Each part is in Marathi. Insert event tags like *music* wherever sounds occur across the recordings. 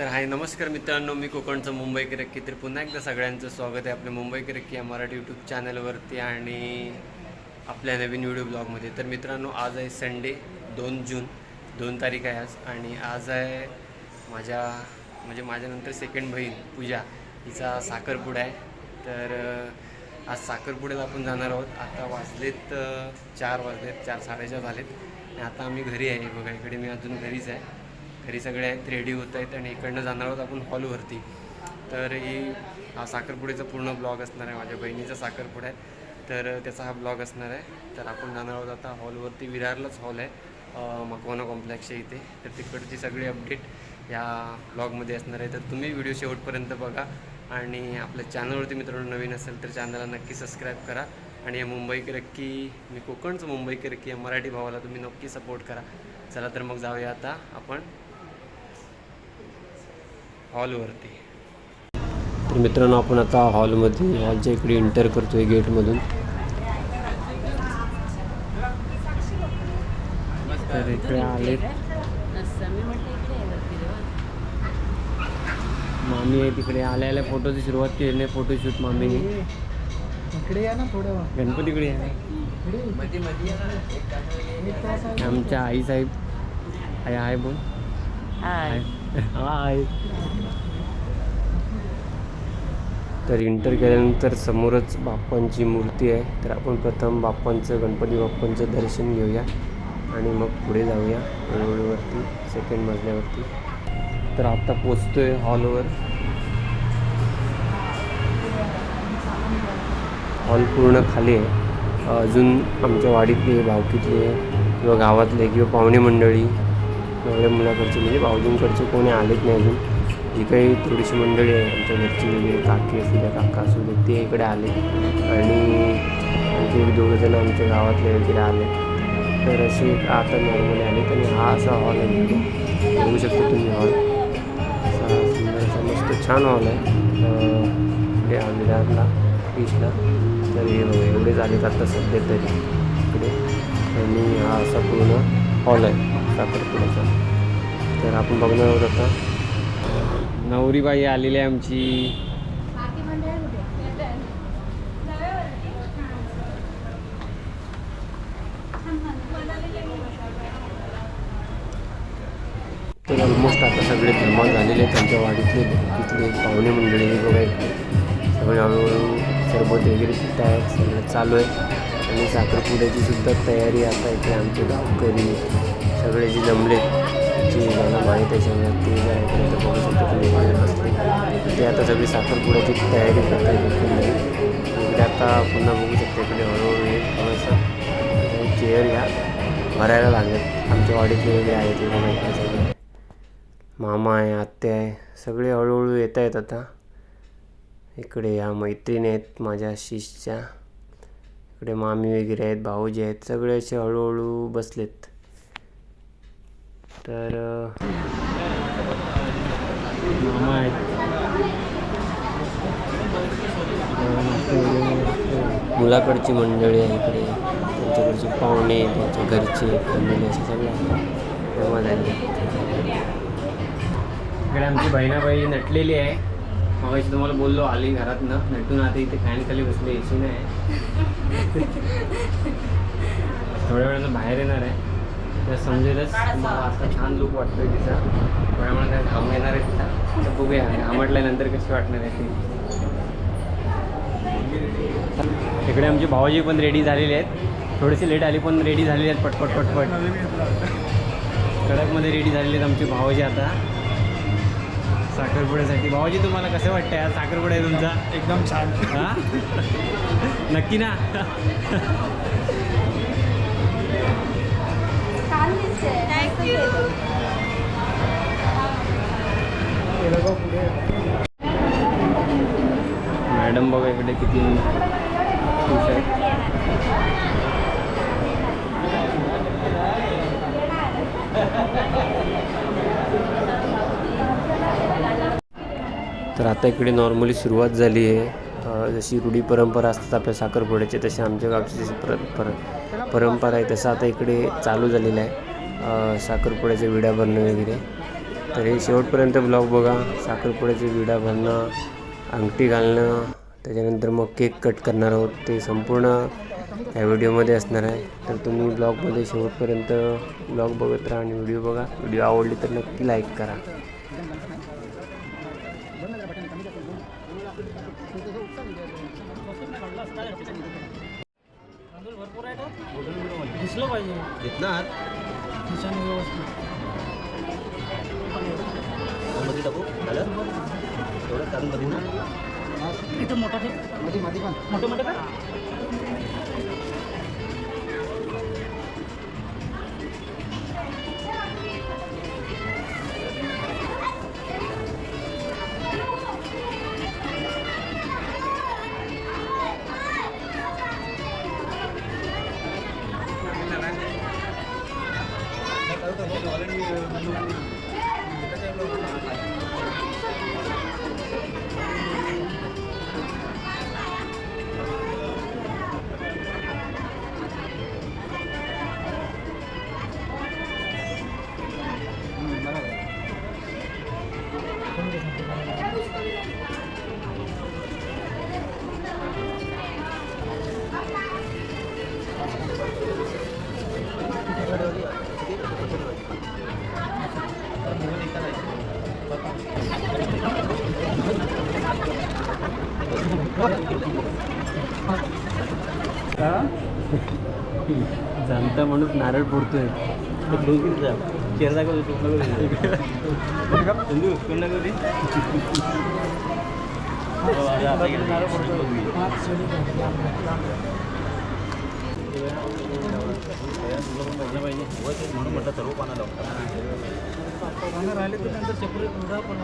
तर हाय नमस्कार मित्रांनो मी कोकणचं मुंबई किरक्की. तर पुन्हा एकदा सगळ्यांचं स्वागत आहे आपल्या मुंबई किरक्की या मराठी यूट्यूब चॅनलवरती आणि आपल्या नवीन व्हिडिओ ब्लॉगमध्ये तर मित्रांनो आज आहे संडे दोन जून दोन तारीख आहे आज. आणि आज आहे माझ्या म्हणजे माझ्यानंतर सेकंड बहीण पूजा. हिचा साखरपुडा आहे. तर आज साखरपुड्याला आपण जाणार आहोत. आता वाजलेत चार वाजलेत चार साडेचार झालेत. आणि आता आम्ही घरी आहे. बघा इकडे मी अजून घरीच आहे. घरी सगळे आहेत रेडी होत आहेत आणि इकडनं जाणार आहोत आपण हॉलवरती. तर ही हा साखरपुड्याचा पूर्ण ब्लॉग असणार आहे माझ्या बहिणीचा साखरपुडा आहे. तर त्याचा हा ब्लॉग असणार आहे. तर आपण जाणार आहोत आता हॉलवरती विरारलाच हॉल आहे मकवाना कॉम्प्लेक्सच्या इथे. तर तिकडची सगळी अपडेट या ब्लॉगमध्ये असणार आहे. तर तुम्ही व्हिडिओ शेवटपर्यंत बघा आणि आपल्या चॅनलवरती मित्रांनो नवीन असेल तर चॅनलला नक्की सबस्क्राईब करा आणि या मुंबई रक्की मी कोकणचं मुंबई रक्की या मराठी भावाला तुम्ही नक्की सपोर्ट करा. चला तर मग जाऊया आता आपण हॉलवरती. तर मित्रांनो आपण आता हॉलमध्ये हॉलच्या इकडे एंटर करतोय गेटमधून. तर इकडे आले मामी आहे तिकडे. आल्या आल्या फोटोची सुरुवात केली नाही फोटोशूट मामीने. इकडे या ना थोडं गणपतीकडे आहे आमच्या आई साहेब. आई आहे बोल. हाय हाय तर इंटर केल्यानंतर समोरच बाप्पांची मूर्ती आहे. तर आपण प्रथम बाप्पांचं गणपती बाप्पांचं दर्शन घेऊया. आणि मग पुढे जाऊया रोडवरती सेकंड मजल्यावरती. तर आता आहे हॉलवर हॉल पूर्ण खाली आहे. अजून आमच्या वाडीतले भावकीतले किंवा गावातले किंवा पाहुणे मंडळी. एवढ्या मुलाकडचे म्हणजे भाऊजींकडचे कोणी आलेच नाही अजून. जी काही थोडीशी मंडळी आहे आमच्या घरची वगैरे काकी असू द्या काका असू द्या ते इकडे आले आणि आणखी दोघंजणं आमच्या गावातले वगैरे आले तर असे आता नॉर्मली आले आणि हा असा हॉल आहे. बघू शकता तुम्ही हॉल असा सुंदर असा मस्त छान हॉल आहे. आमदारला बीचला तर हे बघा एवढे झालेत आता सध्या तरी. इकडे. आणि हा असा पूर्ण हॉल आहे. साखरपुड्याचा तर आपण बघणार आहोत आता. नवरीबाई आलेली आहे आमची. तर ऑलमोस्ट आता सगळे जमा झालेले आहेत त्यांच्या वाडीतले. तिथले पाहुणे मंडळी हे सगळे हळूहळू सरबत वगैरे सुद्धा आहेत सगळं चालू आहे. आणि साखरपुड्याची सुद्धा तयारी आता इथे आमचे गावकरी सगळे जे जमले जे ज्यांना माहीत आहे सगळं ते जे बघू शकतो तुम्ही असते ते आता सगळी साखरपुड्याची तयारी करत इकडे आता पुन्हा बघू शकतो इकडे हळूहळू हे थोडंसं चेअर ह्या भरायला लागेल आमच्या वाडीतले वगैरे आहेत ते बघा सगळे. मामा आहे आत्या आहे सगळे हळूहळू येत आहेत आता. इकडे या मैत्रिणी आहेत माझ्या शिषच्या इकडे मामी वगैरे आहेत भाऊजी आहेत सगळे असे हळूहळू बसलेत. तर मामा आहेत मुलाकडची मंडळी आहे इकडे. त्यांच्याकडचे पाहुणे त्यांच्या घरचे फॅमिली असं सगळं मजा इकडे आमची बहिणाबाई नटलेली आहे. मग तुम्हाला बोललो आली घरातनं. नटून आता इथे फॅन खाली बसले एसी नाही थोड्या वेळानं बाहेर येणार आहे. तर समजेलच मला आता छान लुक वाटतोय तिचा. वेळानं काय घाम येणार आहे तिचा. तर बघूया घामटल्यानंतर कशी वाटणार आहे ती. इकडे आमचे भावाजी पण रेडी झालेले आहेत. थोडेसे लेट आले पण रेडी झालेले आहेत पटपट पटपट. कडकमध्ये रेडी झालेले आहेत आमचे भावाजी आता. साखरपुड्यासाठी. भावाजी तुम्हाला कसं वाटतं यार साखरपुडा आहे तुमचा? एकदम छान. हा? नक्की ना? मॅडम बघा इकडे किती खुश आहे तर आता इकडे नॉर्मली सुरुवात झाली आहे. जशी रूढी परंपरा असतात आपल्या साखरपुड्याची तशी आमच्या गावची जशी पर पर परंपरा आहे तसं आता इकडे चालू झालेलं आहे साखरपुड्याच्या विड्या भरणं वगैरे. तर हे शेवटपर्यंत ब्लॉग बघा साखरपुड्याचे विडा भरणं अंगठी घालणं त्याच्यानंतर मग केक कट करणार आहोत ते संपूर्ण या व्हिडिओमध्ये असणार आहे. तर तुम्ही ब्लॉगमध्ये शेवटपर्यंत ब्लॉग बघत राहा आणि व्हिडिओ बघा. व्हिडिओ आवडली तर नक्की लाईक करा. दिसलं पाहिजे. खिशाने व्यवस्थित. इथं मोठा ठेव. मध्ये मध्ये पण. मोठे मोठे का? いいかな? जाणता माणूस नारळ पुरतोय. म्हणून म्हटलं सर्व पानं राहिले तर नंतर सेपरेट उडा पण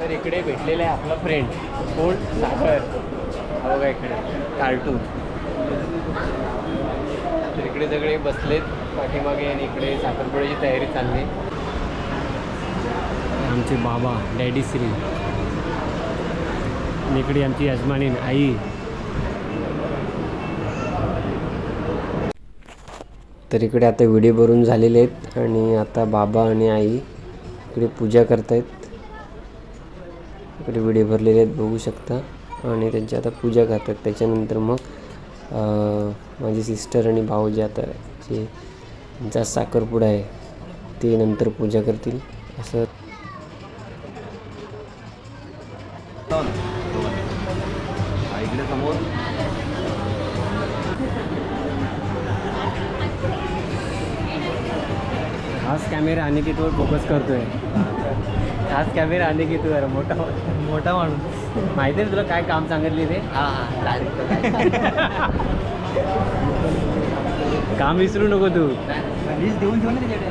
तर इकडे भेटलेला आहे आपला फ्रेंड कोण? सागर. हा बघा इकडे. कार्टून तर इकडे सगळे बसलेत पाठीमागे आणि इकडे साखरपुड्याची तयारी चालली. आमचे बाबा डॅडी श्री आणि इकडे आमची यजमानीन आई. तर इकडे आता व्हिडिओ भरून झालेले आहेत आणि आता बाबा आणि आई इकडे पूजा करतायत. इकडे विडे भरलेले आहेत बघू शकता. आणि त्यांची आता पूजा करतात. त्याच्यानंतर मग माझी सिस्टर आणि भाऊ जे आता जे त्यांचा साखरपुडा आहे ते नंतर पूजा करतील. असं तू फोकस करतोय. खास कॅमेरा आणि की तू जरा मोठा मोठा माणूस. माहिती आहे तुला काय काम सांगितले ते? काम विसरू नको तू. देऊन ठेव ना त्याच्याकडे.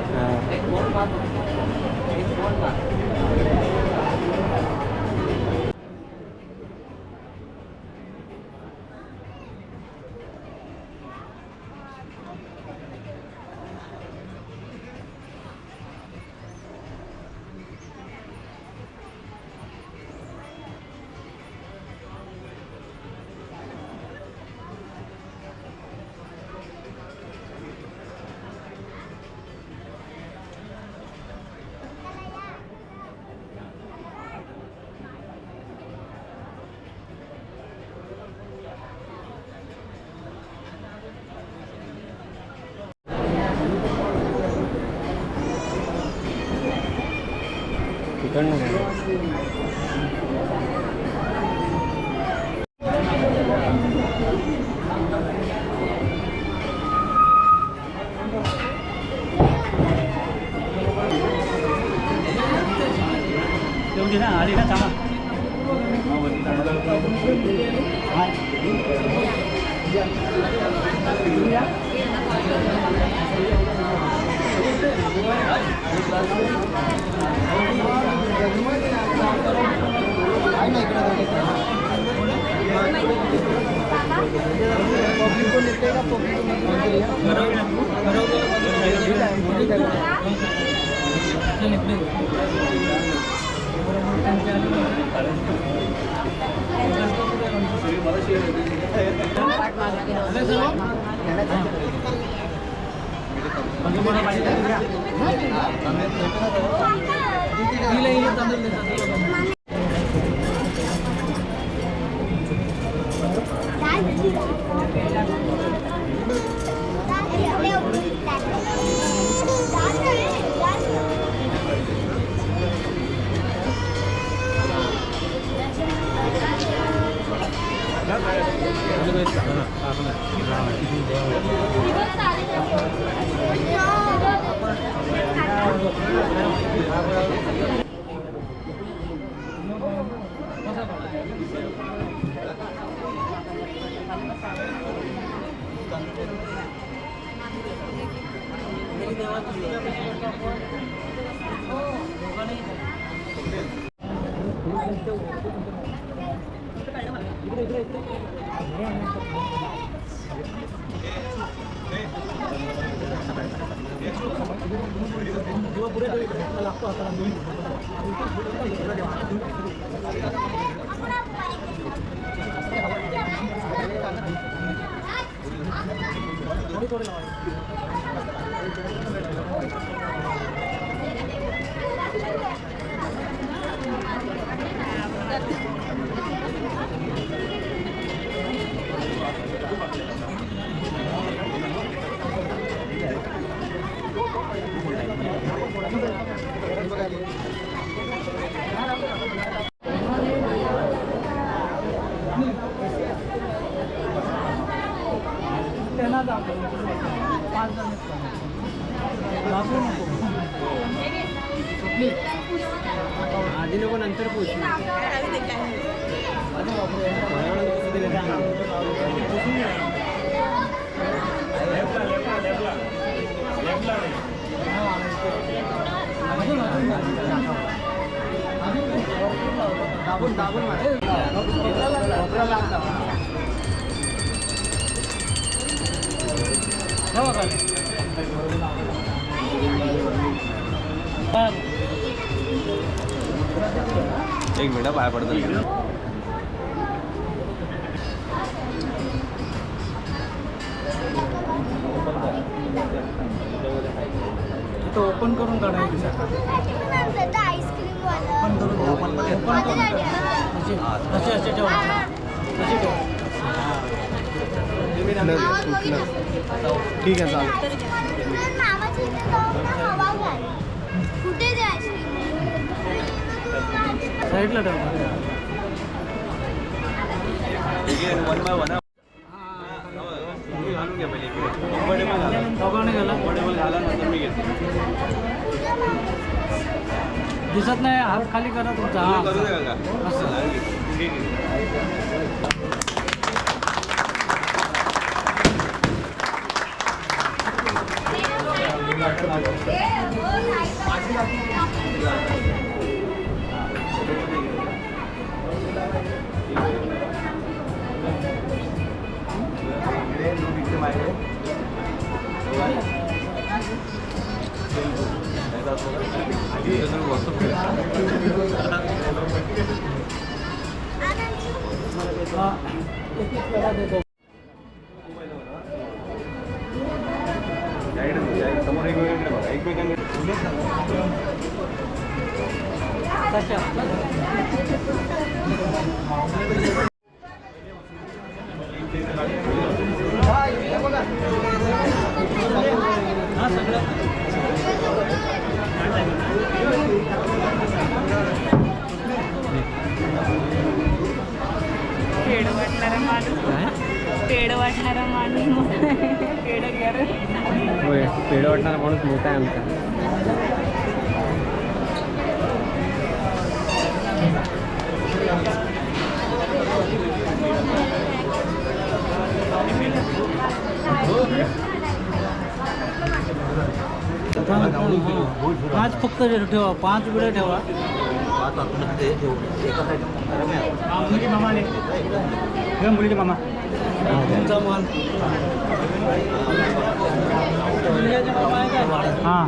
हा. तिकडनं त्यांना एक मिनिट पाय पडतो इथं ओपन करून काढायचं ओपन करून ओपन करून असे असे असे ठेवा. ठीक आहे चालेल. साईडला ठेवा. दिसत नाही हात खाली करा तुमचा. हा. पेड वाटणारा माणूस. पेड वाटणारा माणूस. पेड. होय पेढ वाटणारा माणूस मोठा आहे आमचा. पाच फक्त ठेवा पाच विडे ठेवा. मुलीचे मामा हां.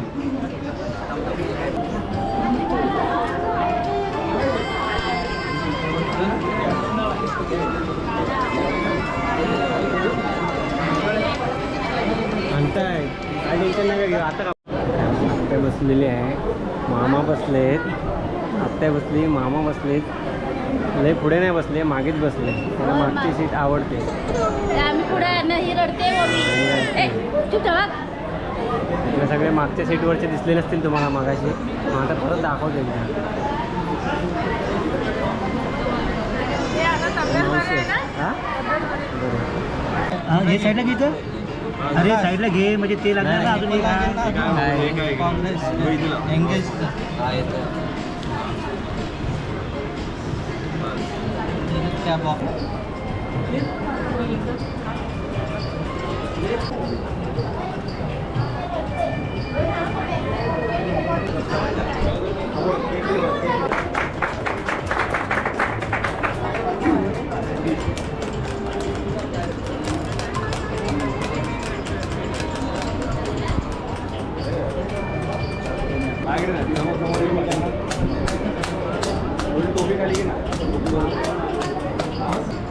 काय टेन्शन नका घेऊ. आता का आत्या बसलेले आहे. मामा बसलेत. आत्या बसली मामा बसलेत लय पुढे नाही बसले मागेच बसले. त्यांना मागची सीट आवडते. इकडे सगळे मागच्या सीटवरचे दिसले नसतील तुम्हाला मागाशी. मग आता परत दाखवते मी. हा? हे? साईडला घे तर अरे साईडला घे म्हणजे ते लागणार ना अजून? काँग्रेस एंगेज त्या बॉक्स मागे ना Gracias.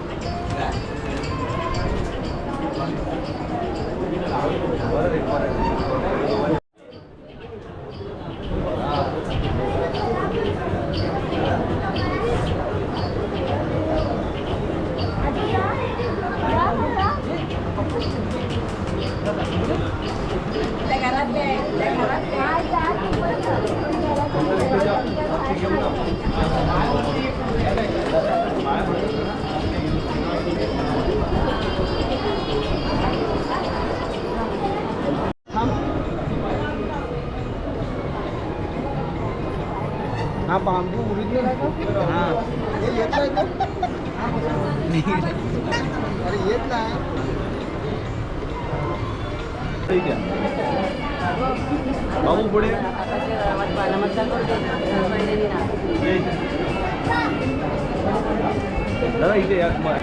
समोर एक बघा ना. थोडी टोपी खाली घे ना हा बांबू उडीत हां ठीक आहे बाबू पुढे ये. दादा इथे या कुमार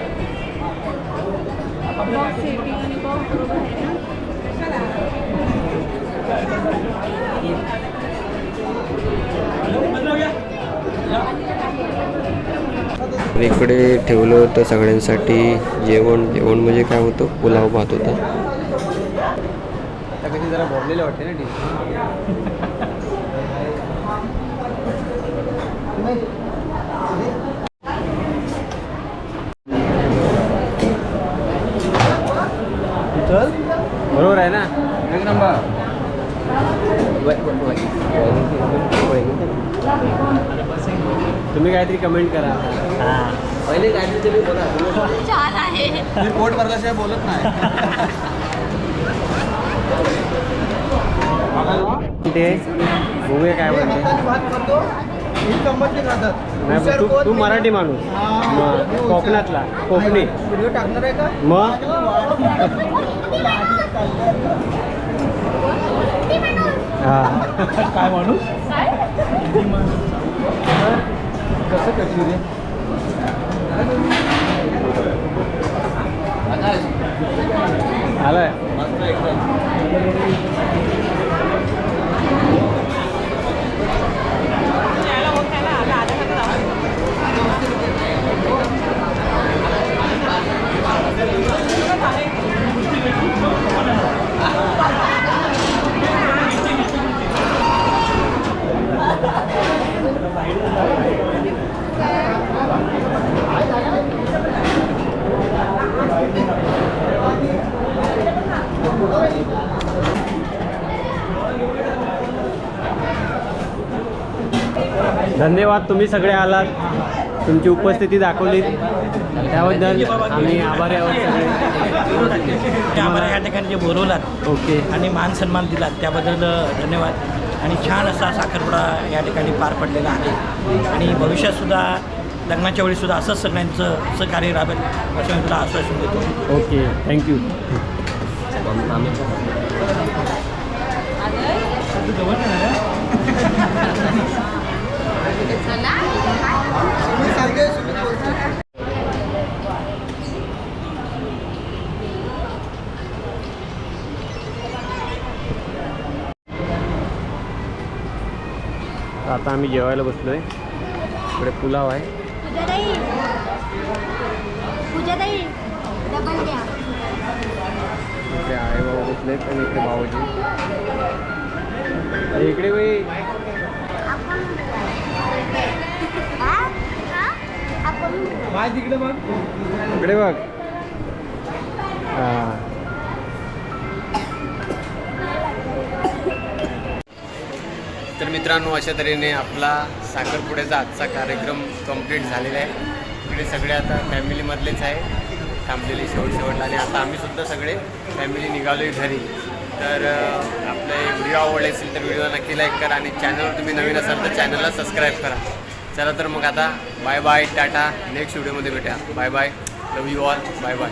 इकडे ठेवलं होतं सगळ्यांसाठी जेवण. जेवण म्हणजे काय होतं? पुलाव भात होता. जरा भरलेलं वाटते ना डिश चल. बरोबर आहे ना? एक नंबर. तुम्ही काहीतरी कमेंट करा. पहिले काहीतरी तुम्ही बोला. छान आहे. मी पोट भरल्याशिवाय बोलत नाही. ते बघूया काय म्हणते? तू? तू मराठी माणूस. हा. कोकणातला. कोकणी. व्हिडिओ टाकणार आहे का? मग? *laughs* à. *laughs* cài vào nút nhưng mà cà sét cà chua đi 알아요. 맞아요. धन्यवाद तुम्ही सगळे आलात. तुमची उपस्थिती दाखवली त्याबद्दल आम्ही आभारी आहोत सगळे. ते आम्हाला या ठिकाणी जे बोलवलात ओके. आणि मान सन्मान दिलात त्याबद्दल धन्यवाद. आणि छान असा साखरपुडा या ठिकाणी पार पडलेला आहे. आणि भविष्यातसुद्धा लग्नाच्या वेळीसुद्धा असंच सगळ्यांचं सहकार्य राबेल असं मी तुला आश्वासन देतो. ओके थँक्यू तर आता आम्ही जेवायला बसलो आहे इकडे पुलाव आहे. इकडे आई बाबा बसले आणि इकडे भावाजी इकडे बाई. बाय तिकडे बघ. इकडे बघ. हां. तर मित्रांनो अशा तऱ्हेने आपला साखरपुड्याचा आजचा कार्यक्रम कंप्लीट झालेला आहे. इकडे सगळे आता फॅमिलीमधलेच आहे. थांबलेले शेवट शेवटला आणि आता आम्ही सुद्धा सगळे फॅमिली निघालो आहे घरी. तर आपले व्हिडिओ आवडले असेल तर व्हिडिओ नक्की लाईक करा आणि चॅनलवर तुम्ही नवीन असाल तर चॅनलला सबस्क्राईब करा. चला तर मग आता बाय बाय टाटा. नेक्स्ट व्हिडिओमध्ये भेटा bye bye love you all bye bye